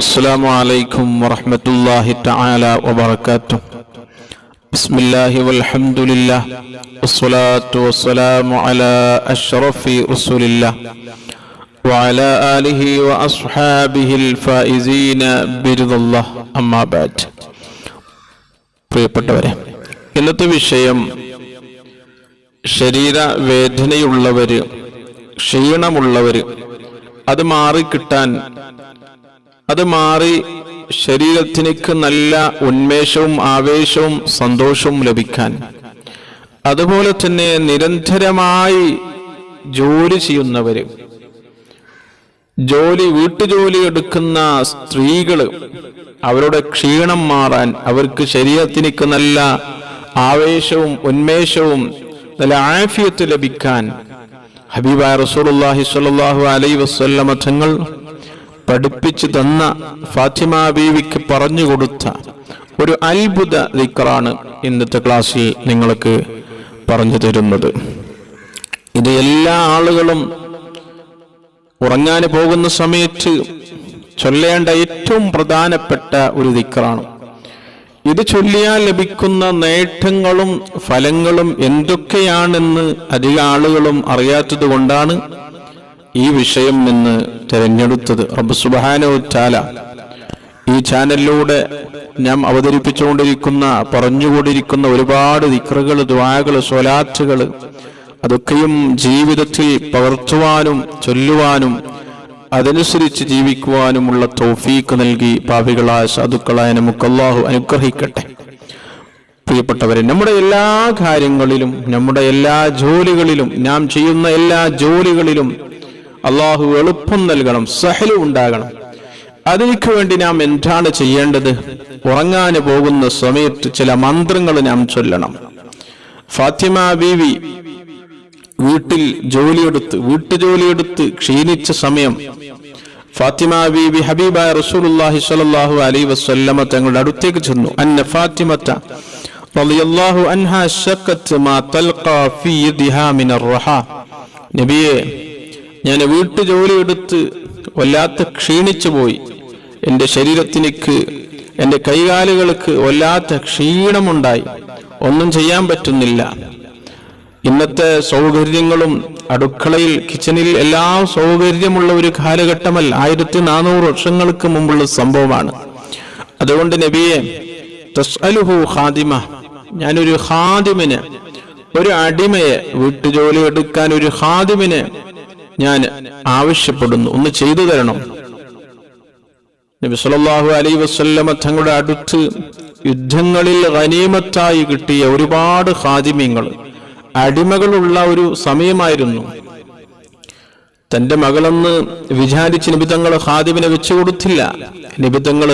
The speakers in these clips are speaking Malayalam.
السلام عليكم ورحمة الله تعالى وبركاته بسم الله والحمد لله والصلاة والسلام على أشرف رسول الله وعلى آله وأصحابه الفائزين برضا الله أما بعد പ്രിയപ്പെട്ടവരെ ഇന്നത്തെ വിഷയം ശരീരവേദനയുള്ളവര് ക്ഷീണമുള്ളവര് അത് മാറിക്കിട്ടാൻ അത് മാറി ശരീരത്തിനേക്ക് നല്ല ഉന്മേഷവും ആവേശവും സന്തോഷവും ലഭിക്കാൻ. അതുപോലെ തന്നെ നിരന്തരമായി ജോലി ചെയ്യുന്നവര്. ജോലി വീട്ടുജോലി എടുക്കുന്ന സ്ത്രീകൾ അവരുടെ ക്ഷീണം മാറാൻ അവർക്ക് ശരീരത്തിനേക്ക് നല്ല ആവേശവും ഉന്മേഷവും നല്ല ആഫിയത്ത് ലഭിക്കാൻ ഹബീബായ റസൂലുള്ളാഹി സ്വല്ലല്ലാഹു അലൈഹി വസല്ലമ തങ്ങൾ പഠിപ്പിച്ചു തന്ന ഫാത്തിമ ബീവിക്ക് പറഞ്ഞു കൊടുത്ത ഒരു അത്ഭുത ദിക്കറാണ് ഇന്നത്തെ ക്ലാസ്സിൽ നിങ്ങൾക്ക് പറഞ്ഞു തരുന്നത്. ഇത് എല്ലാ ആളുകളും ഉറങ്ങാൻ പോകുന്ന സമയത്ത് ചൊല്ലേണ്ട ഏറ്റവും പ്രധാനപ്പെട്ട ഒരു ദിക്കറാണ് ഇത് ചൊല്ലിയാൽ ലഭിക്കുന്ന നേട്ടങ്ങളും ഫലങ്ങളും എന്തൊക്കെയാണെന്ന് അധിക ആളുകളും അറിയാത്തത് കൊണ്ടാണ് ഈ വിഷയം നിന്ന് തിരഞ്ഞെടുത്തത് റബ്ബ് സുബാനോ ഈ ചാനലിലൂടെ ഞാൻ അവതരിപ്പിച്ചുകൊണ്ടിരിക്കുന്ന പറഞ്ഞുകൊണ്ടിരിക്കുന്ന ഒരുപാട് ദിക്റുകൾ ദ്വാകൾ സ്വലാറ്റുകൾ അതൊക്കെയും ജീവിതത്തിൽ പകർത്തുവാനും ചൊല്ലുവാനും അതനുസരിച്ച് ജീവിക്കുവാനുമുള്ള തോഫീക്ക് നൽകി പാപികളായ സാധുക്കളായ നമുക്ക് അള്ളാഹു അനുഗ്രഹിക്കട്ടെ. പ്രിയപ്പെട്ടവരെ നമ്മുടെ എല്ലാ കാര്യങ്ങളിലും നമ്മുടെ എല്ലാ ജോലികളിലും നാം ചെയ്യുന്ന എല്ലാ ജോലികളിലും അള്ളാഹു എളുപ്പം നൽകണം സഹലും ഉണ്ടാകണം. അതിനു വേണ്ടി നാം എന്താണ് ചെയ്യേണ്ടത്? ഉറങ്ങാന് പോകുന്ന സമയത്ത് ചില മന്ത്രങ്ങൾ നാം ചൊല്ലണം. ഫാത്തിമ ബീവി വീട്ടിൽ ജോലിയെടുത്ത് വീട്ടുജോലിയെടുത്ത് ക്ഷീണിച്ച സമയം ഫാത്തിമ ബീവി ഹബീബായ റസൂലുള്ളാഹി സ്വല്ലല്ലാഹു അലൈഹി വസല്ലമ തങ്ങളുടെ അടുത്തേക്ക് ചെന്നു. അന്ന ഫാത്തിമത്ത റളിയല്ലാഹു അൻഹാ ശക്കത്ത് മാ തൽഖാ ഫീ യദിഹാ മിനർ റഹാ. നബിയെ ഞാൻ വീട്ടു ജോലിയെടുത്ത് വല്ലാത്ത ക്ഷീണിച്ചു പോയി. എന്റെ ശരീരത്തിനേക്ക് എന്റെ കൈകാലുകൾക്ക് വല്ലാത്ത ക്ഷീണമുണ്ടായി. ഒന്നും ചെയ്യാൻ പറ്റുന്നില്ല. ഇന്നത്തെ സൗകര്യങ്ങളും അടുക്കളയിൽ കിച്ചണിൽ എല്ലാം സൗകര്യമുള്ള ഒരു കാലഘട്ടമല്ല. ആയിരത്തി നാനൂറ് വർഷങ്ങൾക്ക് മുമ്പുള്ള സംഭവമാണ്. അതുകൊണ്ട് നബിയെ തസ്അലുഹു ഖാദിമ ഞാനൊരു ഖാദിമിന് ഒരു അടിമയെ വീട്ടുജോലി എടുക്കാൻ ഒരു ഖാദിമിനെ ഞാൻ ആവശ്യപ്പെടുന്നു ഒന്ന് ചെയ്തു തരണം. നബി സല്ലല്ലാഹു അലൈഹി വസല്ലമ തങ്ങളുടെ അടുത്ത് യുദ്ധങ്ങളിൽ ഗനീമത്തായി കിട്ടിയ ഒരുപാട് ഹാദിമ്യങ്ങൾ അടിമകളുള്ള ഒരു സമയമായിരുന്നു. തന്റെ മകളെന്ന് വിചാരിച്ച് നിബിതങ്ങൾ ഹാദിമിനെ വെച്ചു കൊടുത്തില്ല. നിബിതങ്ങൾ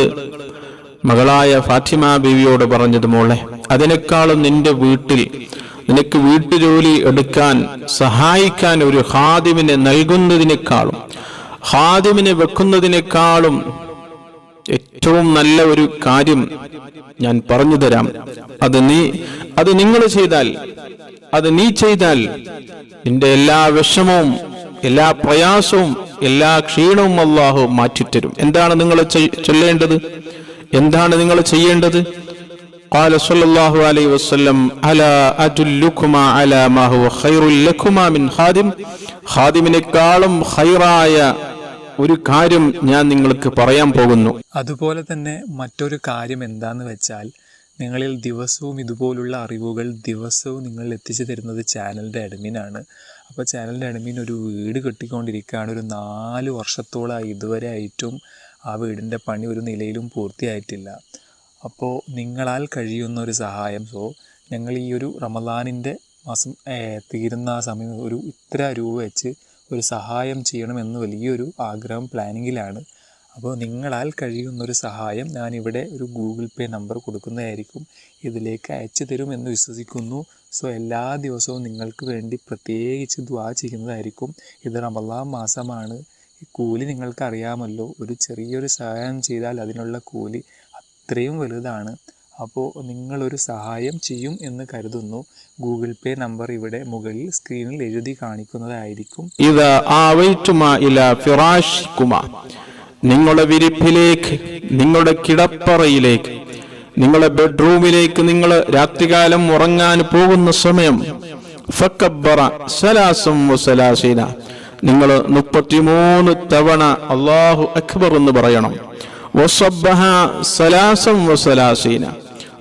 മകളായ ഫാത്തിമ ബീവിയോട് പറഞ്ഞത് മോളെ അതിനേക്കാളും നിന്റെ വീട്ടിൽ നിനക്ക് വീട്ടുജോലി എടുക്കാൻ സഹായിക്കാൻ ഒരു ഹാദിമിനെ നൽകുന്നതിനേക്കാളും ഹാദിമിനെ വെക്കുന്നതിനേക്കാളും ഏറ്റവും നല്ല ഒരു കാര്യം ഞാൻ പറഞ്ഞു തരാം. അത് നീ അത് നിങ്ങൾ ചെയ്താൽ അത് നീ ചെയ്താൽ നിന്റെ എല്ലാ വിഷമവും എല്ലാ പ്രയാസവും എല്ലാ ക്ഷീണവും അള്ളാഹു മാറ്റിത്തരും. എന്താണ് നിങ്ങൾ ചൊല്ലേണ്ടത്? എന്താണ് നിങ്ങൾ ചെയ്യേണ്ടത്? قال صلى الله عليه وسلم ألا أدلكما على ما هو خير لكما من خادم ഖാദിമിനേക്കാളും ഖൈറായ ഒരു കാര്യം ഞാൻ നിങ്ങൾക്ക് പറയാൻ പോകുന്നു അതുപോലെ തന്നെ മറ്റൊരു കാര്യം എന്താന്ന് വെച്ചാൽ നിങ്ങളിൽ ദിവസവും ഇതുപോലുള്ള അറിവുകൾ ദിവസവും നിങ്ങൾ എത്തിച്ചു തരുന്നത് ചാനലിൻ്റെ അഡ്മിനാണ് അപ്പോൾ ചാനലിൻ്റെ അഡ്മിൻ ഒരു വീട് കെട്ടിക്കൊണ്ടിരിക്കുകയാണ് ഒരു നാല് വർഷത്തോളമായി ഇതുവരെ ആയിട്ടും ആ വീടിൻ്റെ പണി ഒരു നിലയിലും പൂർത്തിയായിട്ടില്ല അപ്പോൾ നിങ്ങളാൽ കഴിയുന്ന ഒരു സഹായം. സോ ഞങ്ങൾ ഈ ഒരു റമദാനിന്റെ മാസം തീരുന്ന ആ സമയം ഒരു ഇത്ര രൂപ വെച്ച് ഒരു സഹായം ചെയ്യണമെന്ന് വലിയൊരു ആഗ്രഹം പ്ലാനിങ്ങിലാണ്. അപ്പോൾ നിങ്ങളാൽ കഴിയുന്നൊരു സഹായം ഞാനിവിടെ ഒരു ഗൂഗിൾ പേ നമ്പർ കൊടുക്കുന്നതായിരിക്കും. ഇതിലേക്ക് അയച്ചു തരുമെന്ന് വിശ്വസിക്കുന്നു. സോ എല്ലാ ദിവസവും നിങ്ങൾക്ക് വേണ്ടി പ്രത്യേകിച്ച് ദ്വാ ചെയ്യുന്നതായിരിക്കും. ഇത് റമദാൻ മാസമാണ്. ഈ കൂലി നിങ്ങൾക്ക് അറിയാമല്ലോ ഒരു ചെറിയൊരു സഹായം ചെയ്താൽ അതിനുള്ള കൂലി അത്രയും വലുതാണ്. അപ്പോൾ നിങ്ങളൊരു സഹായം ചെയ്യും എന്ന് കരുതുന്നു. ഗൂഗിൾ പേ നമ്പർ ഇവിടെ മുകളിൽ സ്ക്രീനിൽ എഴുതി കാണിക്കുന്നതായിരിക്കും. ഇത് നിങ്ങളുടെ വിരിപ്പിലേക്ക് നിങ്ങളുടെ കിടപ്പറയിലേക്ക് നിങ്ങളുടെ ബെഡ്റൂമിലേക്ക് നിങ്ങൾ രാത്രികാലം ഉറങ്ങാൻ പോകുന്ന സമയം. ഫക്കബറ നിങ്ങൾ മുപ്പത്തിമൂന്ന് തവണ അള്ളാഹു അക്ബർ എന്ന് പറയണം. സലാസം വസലാസീന.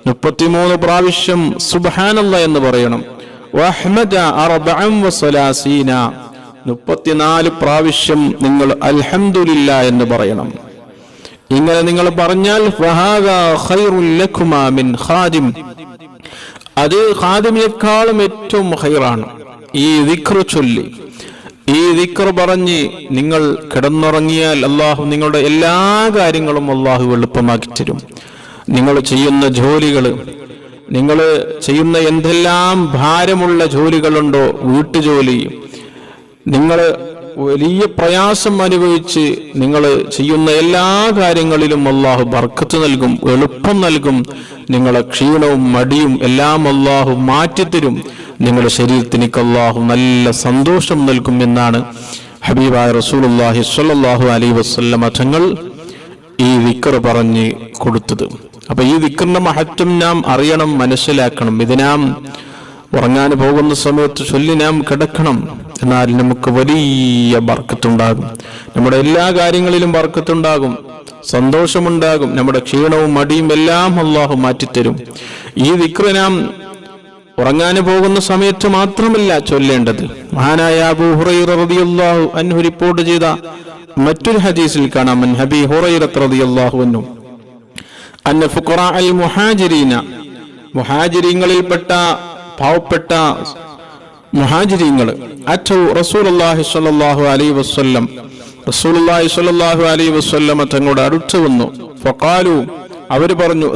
മുപ്പത്തിമൂന്ന് പ്രാവശ്യം സുബ്ഹാനല്ല എന്ന് പറയണം. വസലാസീന. മുപ്പത്തിനാല് പ്രാവശ്യം നിങ്ങൾ അൽഹംദുലില്ല എന്ന് പറയണം. ഇങ്ങനെ നിങ്ങൾ പറഞ്ഞാൽ മിൻ ഖാദിം. അത് ഏറ്റവും ഈ ചൊല്ലി. ഈ ദിക്കർ പറഞ്ഞ് നിങ്ങൾ കിടന്നുറങ്ങിയാൽ അള്ളാഹു നിങ്ങളുടെ എല്ലാ കാര്യങ്ങളും അള്ളാഹു എളുപ്പമാക്കി തരും. നിങ്ങൾ ചെയ്യുന്ന ജോലികൾ നിങ്ങൾ ചെയ്യുന്ന എന്തെല്ലാം ഭാരമുള്ള ജോലികളുണ്ടോ വീട്ടുജോലി നിങ്ങൾ വലിയ പ്രയാസം അനുഭവിച്ച് നിങ്ങൾ ചെയ്യുന്ന എല്ലാ കാര്യങ്ങളിലും അള്ളാഹു ബർക്കത്ത് നൽകും എളുപ്പം നൽകും നിങ്ങളെ ക്ഷീണവും മടിയും എല്ലാം അള്ളാഹു മാറ്റിത്തരും. നിങ്ങളുടെ ശരീരത്തിന് അള്ളാഹു നല്ല സന്തോഷം നൽകും എന്നാണ് ഹബീബായ റസൂലുള്ളാഹി സ്വല്ലല്ലാഹു അലൈഹി വസല്ലമ തങ്ങൾ ഈ വിക്കർ പറഞ്ഞ് കൊടുത്തത്. അപ്പൊ ഈ വിക്കറിന്റെ മഹത്വം നാം അറിയണം മനസ്സിലാക്കണം. ഇതിനാം ഉറങ്ങാൻ പോകുന്ന സമയത്ത് ചൊല്ലി നാം കിടക്കണം. എന്നാൽ നമുക്ക് വലിയ ബർക്കത്തുണ്ടാകും. നമ്മുടെ എല്ലാ കാര്യങ്ങളിലും ബർക്കത്തുണ്ടാകും. സന്തോഷമുണ്ടാകും. നമ്മുടെ ക്ഷീണവും മടിയും എല്ലാം അള്ളാഹു മാറ്റിത്തരും. ഈ വിക്ര നാം ഉറങ്ങാൻ പോകുന്ന സമയത്ത് മാത്രമല്ല ചൊല്ലേണ്ടത്. മഹാനായ അബൂ ഹുറൈറ റളിയല്ലാഹു അൻഹു റിപ്പോർട്ട് ചെയ്ത മറ്റൊരു ഹദീസിൽ കാണാം. ഹബി ഹുറൈറ റളിയല്ലാഹു അൻഹു. അന്ന അൽ മുഹാജിരീന. മുഹാജിരീങ്ങളിൽപ്പെട്ട പാവപ്പെട്ട മുഹാജിരീങ്ങൾ. അറ്റു റസൂലുള്ളാഹി സ്വല്ലല്ലാഹു അലൈഹി വസല്ലം. റസൂലുള്ളാഹി സ്വല്ലല്ലാഹു അലൈഹി തങ്ങളുടെ അടുത്ത് വന്നു. അവർ പറഞ്ഞു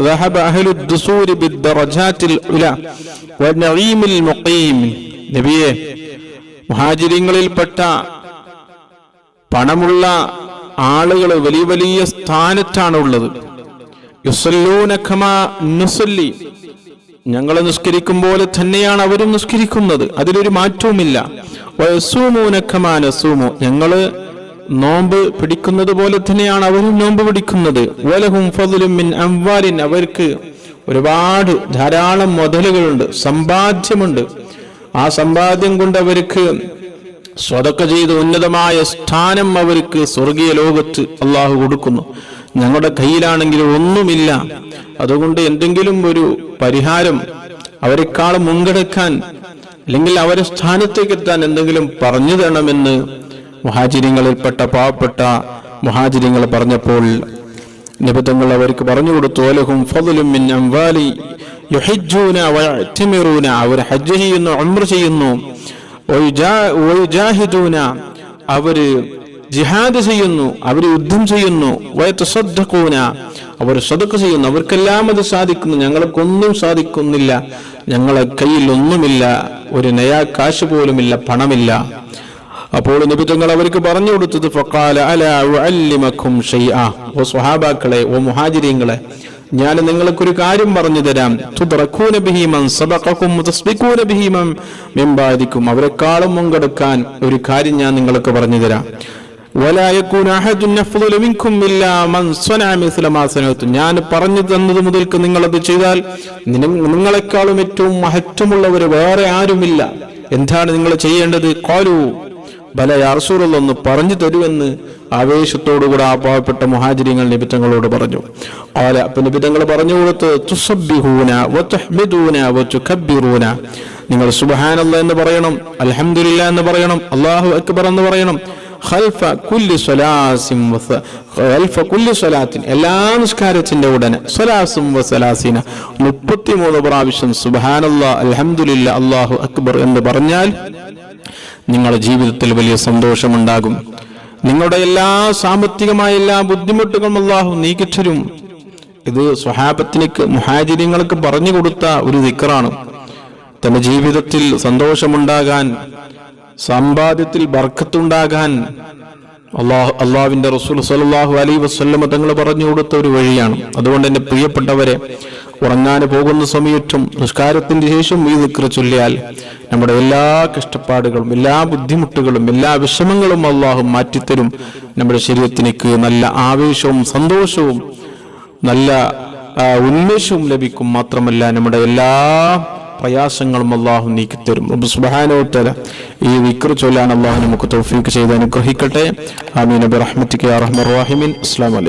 നബിയെ മുഹാജിരിങ്ങളിൽപ്പെട്ട പണമുള്ള ആളുകൾ വലിയ വലിയ സ്ഥാനത്താണ് ഉള്ളത് ഞങ്ങൾ നിസ്കരിക്കും പോലെ തന്നെയാണ് അവരും നിസ്കരിക്കുന്നത്. അതിലൊരു മാറ്റവുമില്ല. ഞങ്ങൾ നോമ്പ് പിടിക്കുന്നത് പോലെ തന്നെയാണ് അവരും നോമ്പ് പിടിക്കുന്നത്. വലഹും ഫതുലും മിൻ അംവാലിൻ. അവർക്ക് ഒരുപാട് ധാരാളം മുതലുകളുണ്ട് സമ്പാദ്യമുണ്ട്. ആ സമ്പാദ്യം കൊണ്ട് അവർക്ക് സ്വതക്ക ചെയ്ത് ഉന്നതമായ സ്ഥാനം അവർക്ക് സ്വർഗീയ ലോകത്ത് അള്ളാഹു കൊടുക്കുന്നു. ഞങ്ങളുടെ കയ്യിലാണെങ്കിൽ ഒന്നുമില്ല. അതുകൊണ്ട് എന്തെങ്കിലും ഒരു പരിഹാരം അവരെക്കാളും മുൻകടക്കാൻ അല്ലെങ്കിൽ അവരെ സ്ഥാനത്തേക്ക് എത്താൻ എന്തെങ്കിലും പറഞ്ഞു തരണമെന്ന് മുഹാചിര്യങ്ങളിൽപ്പെട്ട പാവപ്പെട്ട മുഹാചിര്യങ്ങൾ പറഞ്ഞപ്പോൾ നിബിധങ്ങൾ അവർക്ക് പറഞ്ഞു കൊടുത്തു അലഹും ഫضലും മിൻ അംവാലി അവർ ഹജ്ജ് ചെയ്യുന്നു ഉംറ ചെയ്യുന്നു. അവർ ജിഹാദ് ചെയ്യുന്നു അവർ യുദ്ധം ചെയ്യുന്നു. വയത്തസദ്ദഖൂന അവർ സദക്ക് ചെയ്യുന്നു. അവർക്കെല്ലാം അത് സാധിക്കുന്നു. ഞങ്ങൾക്കൊന്നും സാധിക്കുന്നില്ല. ഞങ്ങളെ കയ്യിൽ ഒന്നുമില്ല ഒരു നയാ കാശ് പോലുമില്ല പണമില്ല. അപ്പോൾ നബിതങ്ങൾ അവർക്ക് പറഞ്ഞു കൊടുത്തത് ഫക്കാല ഓ സ്വഹാബാക്കളെ ഓ മുഹാജിരിങ്ങളെ ഞാൻ നിങ്ങൾക്കൊരു കാര്യം പറഞ്ഞു തരാം. അവരെക്കാളും പങ്കെടുക്കാൻ ഒരു കാര്യം ഞാൻ നിങ്ങൾക്ക് പറഞ്ഞു തരാം. ഞാൻ പറഞ്ഞു തന്നത് മുതൽക്ക് അത് ചെയ്താൽ നിങ്ങളെക്കാളും ഏറ്റവും മഹത്വമുള്ളവർ വേറെ ആരുമില്ല. എന്താണ് നിങ്ങൾ ചെയ്യേണ്ടത്? കോലു ബല യാർസൂറിലൊന്ന് പറഞ്ഞു തരുമെന്ന് ആവേശത്തോടുകൂടെ ആ പാവപ്പെട്ട മുഹാജിരിങ്ങൾ നിബിത്തങ്ങളോട് പറഞ്ഞു. കോല അപ്പൊ നിബിത്തങ്ങൾ പറഞ്ഞു കൊടുത്ത് തുസബ്ബിഹൂന വതുഹ്മിദൂന വതുകബ്ബിറൂന. നിങ്ങൾ സുബ്ഹാനല്ലാ എന്ന് പറയണം അൽഹംദുലില്ലാ എന്ന് പറയണം അല്ലാഹു അക്ബർ എന്ന് പറയണം. ഖൽഫ കുല്ലി വസ ഖൽഫ കുല്ലി സ്വലാത്തിൻ എല്ലാ നിസ്കാരത്തിന്റെ ഉടനെ സ്വലാസും വസലാസീന. മുപ്പത്തിമൂന്ന് പ്രാവശ്യം സുബ്ഹാനല്ലാ അൽഹംദുലില്ലാ അല്ലാഹു അക്ബർ എന്ന് പറഞ്ഞാൽ നിങ്ങളുടെ ജീവിതത്തിൽ വലിയ സന്തോഷമുണ്ടാകും. നിങ്ങളുടെ എല്ലാ സാമ്പത്തികമായ എല്ലാ ബുദ്ധിമുട്ടുകളും അള്ളാഹു നീക്കിച്ചരും ഇത് സ്വഹാബത്തിലേക്ക് മുഹാചര്യങ്ങൾക്ക് പറഞ്ഞു കൊടുത്ത ഒരു ദിക്കറാണ് തന്റെ ജീവിതത്തിൽ സന്തോഷമുണ്ടാകാൻ സമ്പാദ്യത്തിൽ ബർക്കത്തുണ്ടാകാൻ അള്ളാഹു അള്ളാഹുവിന്റെ റസൂൽ സലാഹു അലൈ വസല്ലമ തങ്ങൾ പറഞ്ഞു കൊടുത്ത ഒരു വഴിയാണ്. അതുകൊണ്ട് എന്റെ പ്രിയപ്പെട്ടവരെ ഉറങ്ങാൻ പോകുന്ന സമയത്തും നിസ്കാരത്തിന്റെ ശേഷം ഈ ദിക്ര ചൊല്ലിയാൽ നമ്മുടെ എല്ലാ കഷ്ടപ്പാടുകളും എല്ലാ ബുദ്ധിമുട്ടുകളും എല്ലാ വിഷമങ്ങളും അള്ളാഹു മാറ്റിത്തരും. നമ്മുടെ ശരീരത്തിനേക്ക് നല്ല ആവേശവും സന്തോഷവും നല്ല ഉന്മേഷവും ലഭിക്കും. മാത്രമല്ല നമ്മുടെ എല്ലാ പ്രയാസങ്ങളും അള്ളാഹു നീക്കിത്തരും. വതആല ഈ വിക്ര ചൊല്ലാൻ അള്ളാഹു നമുക്ക് തൗഫീക്ക് ചെയ്ത് അനുഗ്രഹിക്കട്ടെ. ആമീൻ. ബിറഹ്മതിക യാ റഹ്മർ റഹീമീൻ. അലൈക്കും.